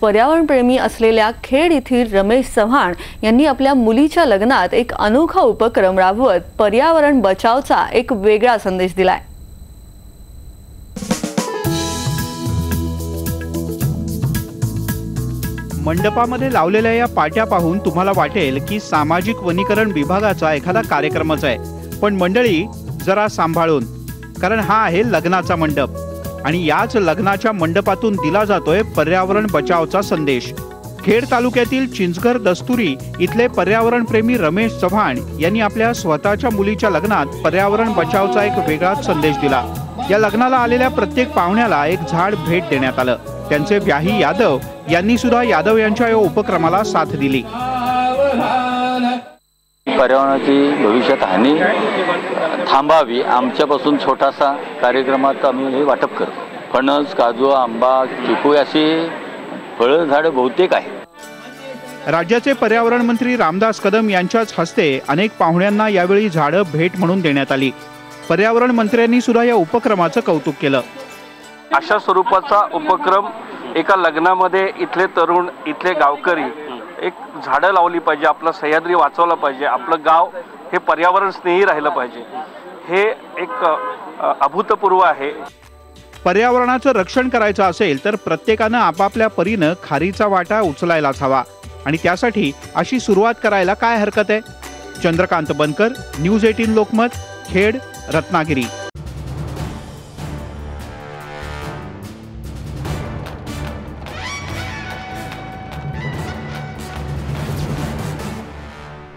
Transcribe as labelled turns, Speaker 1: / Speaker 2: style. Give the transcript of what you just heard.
Speaker 1: पर्यावरणप्रेमी असलेल्या खेड येथील रमेश चव्हाण यांनी आपल्या मुलीच्या लग्नात एक अनोखा उपक्रम राबवत पर्यावरण बचावचा एक वेगळा संदेश दिलाय.
Speaker 2: मंडपामध्ये लावलेल्या या पाट्या पाहून तुम्हाला वाटेल की सामाजिक वनीकरण विभागाचा एखादा कार्यक्रमच आहे. पण मंडळी जरा सांभाळून. कारण हा आहे लग्नाचा मंडप. आणि याच लग्नाच्या मंडपातून दिला जातोय पर्यावरण बचावचा संदेश. खेड तालुक्यातील चिंचघर दस्तुरी इथले पर्यावरणप्रेमी रमेश चव्हाण यांनी आपल्या स्वतःच्या मुलीच्या लग्नात पर्यावरण बचावचा एक वेगळाच संदेश दिला. या लग्नाला आलेल्या प्रत्येक पाहुण्याला एक झाड भेट देण्यात आलं. त्यांचे व्याही यादव यांनी सुद्धा यादव यांच्या या उपक्रमाला साथ दिली.
Speaker 3: पर्यावरणाची भविष्यात हानी थांबावी आमच्यापासून छोटासा कार्यक्रमात आम्ही हे वाटप करतो. फणस काजू आंबा चिकू अशी फळं झाडं बहुतेक आहेत.
Speaker 2: राज्याचे पर्यावरण मंत्री रामदास कदम यांच्याच हस्ते अनेक पाहुण्यांना यावेळी झाडं भेट म्हणून देण्यात आली. पर्यावरण मंत्र्यांनी सुद्धा या उपक्रमाचं कौतुक केलं.
Speaker 4: अशा स्वरूपाचा उपक्रम एका लग्नामध्ये इथले तरुण इथले गावकरी एक झाडं लावली पाहिजे आपला सह्याद्री वाचवला पाहिजे आपलं गाव हे पर्यावरण स्नेही राहिलं पाहिजे. हे एक अभूतपूर्व आहे.
Speaker 2: पर्यावरणाचं रक्षण करायचं असेल तर प्रत्येकानं आपापल्या परीनं खारीचा वाटा उचलायलाच हवा. आणि त्यासाठी अशी सुरुवात करायला काय हरकत आहे? Chandrakant Bankar news eighteen Lokmat Khed Ratnagiri.